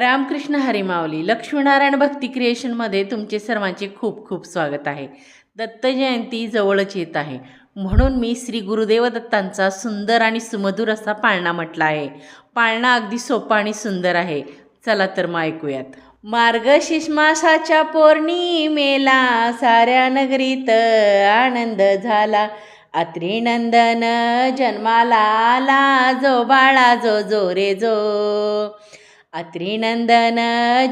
रामकृष्ण हरिमावली लक्ष्मीनारायण भक्ती क्रिएशनमध्ये तुमचे सर्वांचे खूप खूप स्वागत आहे. दत्त जयंती जवळच येत आहे. म्हणून मी श्री गुरुदेव दत्तांचा सुंदर आणि सुमधुर असा पाळणा म्हटला आहे. पाळणा अगदी सोपा आणि सुंदर आहे. चला तर मग ऐकूयात. मार्गशीर्ष मासाच्या पौर्णिमेला साऱ्या नगरीत आनंद झाला. अत्रिनंदन जन्माला आला जो बाळा जो जो रे जो अत्रिनंदन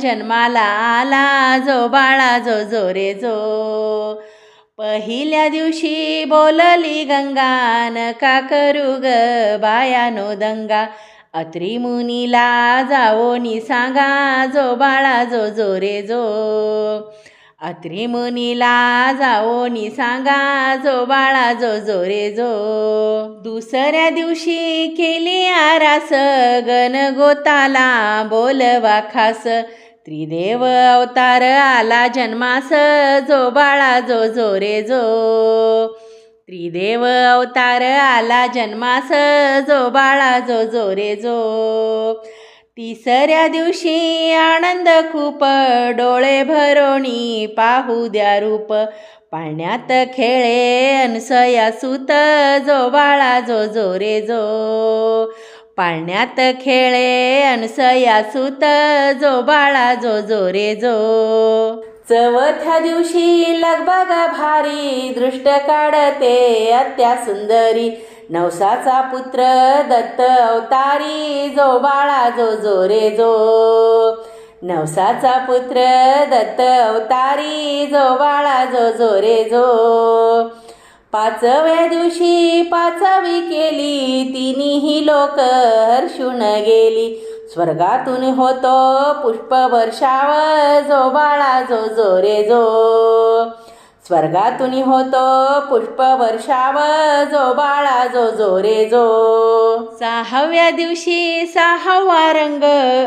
जन्माला आला जो बाळा जो जो रे जो. पहिल्या दिवशी बोलली गंगा का करू ग बायानो दंगा? अत्रिमुनीला जाओ नि सांगा जो बाळा जो जो रे जो. अत्रि मुनीला जाओ नि सांगा जो बाळा जो जो रे जो. दुसऱ्या दिवशी केली आरास गण गोताला बोलवा खास. त्रिदेव अवतार आला जन्मास जो बाळा जो जो रे जो. त्रिदेव अवतार आला जन्मास जो बाळा जो जो रे जो. तिसऱ्या दिवशी आनंद खूप डोळे भरोणी पाहू द्या रूप. पाण्यात खेळे अनसया सुत जो बाळा जो जो रे जो. पाण्यात खेळे अनसया सुत जो बाळा जो जो रे जो. चवथ्या दिवशी लगबगा भारी दृष्ट काढते अत्या सुंदरी. नवसाचा पुत्र दत्त अवतारी जो बाळा जो जो रे जो. नवसाचा पुत्र दत्त अवतारी जो बाळा जो जो रे जो. पाचव्या दिवशी पाचवी केली तिन्ही लोक हर्षून गेली. स्वर्गातून होतो पुष्प वर्षाव जो बाळा जो जो रे जो. स्वर्गातून होतो पुष्प वर्षाव जो बाळा जो जो रे जो. सहाव्या दिवशी सहावा रंग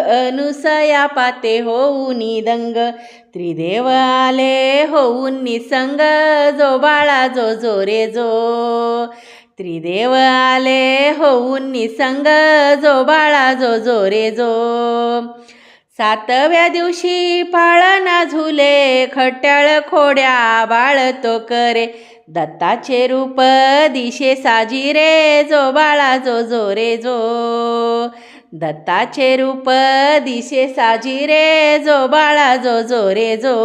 अनुसया पाते होऊन दंग त्रिदेव आले होऊन निसंग जो बाळा जो जो रे जो. त्रिदेव आले होऊन निसंग जो बाळा जो जो रे जो. सातव्या दिवशी पाळणा झुले खट्याळ खोड्या बाळ तो करे. दत्ताचे रूप दिशे साजी रे जो बाळा जो जो रे जो. दत्ताचे रूप दिशे साजी रे जो बाळा जो जो रे जो.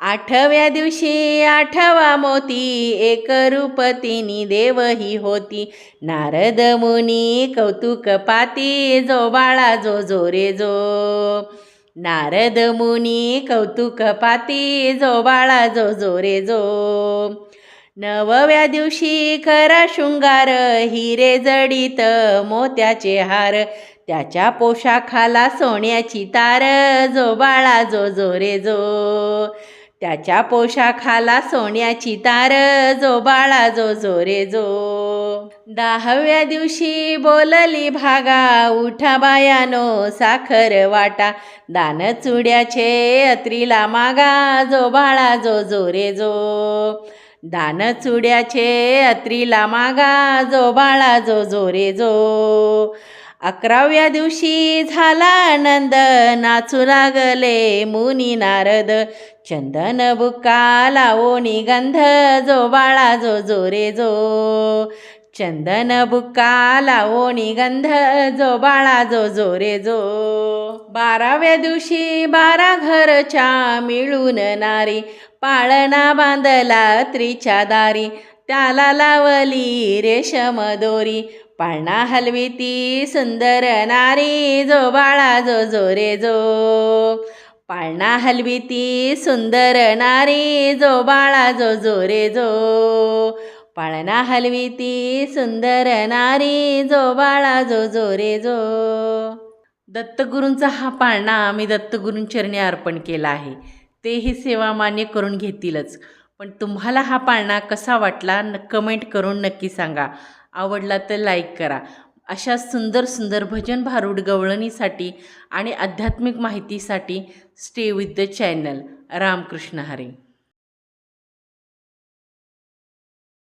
आठव्या दिवशी आठवा मोती एक रूपतीनी देव देवही होती. नारद मुनी कौतुक पाती जो बाळा जो जो रे जो. नारद मुनी कौतुक पाती जो बाळा जो जो रे जो. नवव्या दिवशी खरा शृंगार हिरे जडित मोत्याचे हार. त्याच्या पोशाखाला सोन्याची तार जो बाळा जो जो रे जो. त्याच्या पोशाखाला सोन्याची तार जो बाळा जो जो रे जो. दहाव्या दिवशी बोलली भागा उठा बायानो साखर वाटा. दान चुड्याचे अत्रीला मागा जो बाळा जो जो रे जो. दान चुड्याचे अत्रीला मागा जो बाळा जो जो रे जो. अकराव्या दिवशी झाला आनंद नाचू लागले मुनी नारद. चंदन बुक्का लावोनी गंध जो बाळा जो जो रे जो. चंदन बुक्का लावोनी गंध जो बाळा जो जो रे जो. बाराव्या दिवशी बारा घरच्या मिळून नारी पाळणा बांधला त्रिच्या दारी. त्याला लावली रेशम दोरी पाळणा हलवी ती सुंदर नारी जो बाळा जो जो रे जो. पाळणा हलवी ती सुंदर नारी जो बाळा जो जो रे जो. पाळणा हलवी ती सुंदर नारी जो बाळा जो जो रे जो. दत्तगुरूंचा हा पाळणा आम्ही दत्तगुरूंचरणी अर्पण केला आहे. तेही सेवा मान्य करून घेतीलच. पण तुम्हाला हा पाळणा कसा वाटला न कमेंट करून नक्की सांगा. आवडला तर लाईक करा. अशा सुंदर सुंदर भजन भारूड गवळणीसाठी आणि आध्यात्मिक माहितीसाठी stay with the channel Ramkrishna Hari.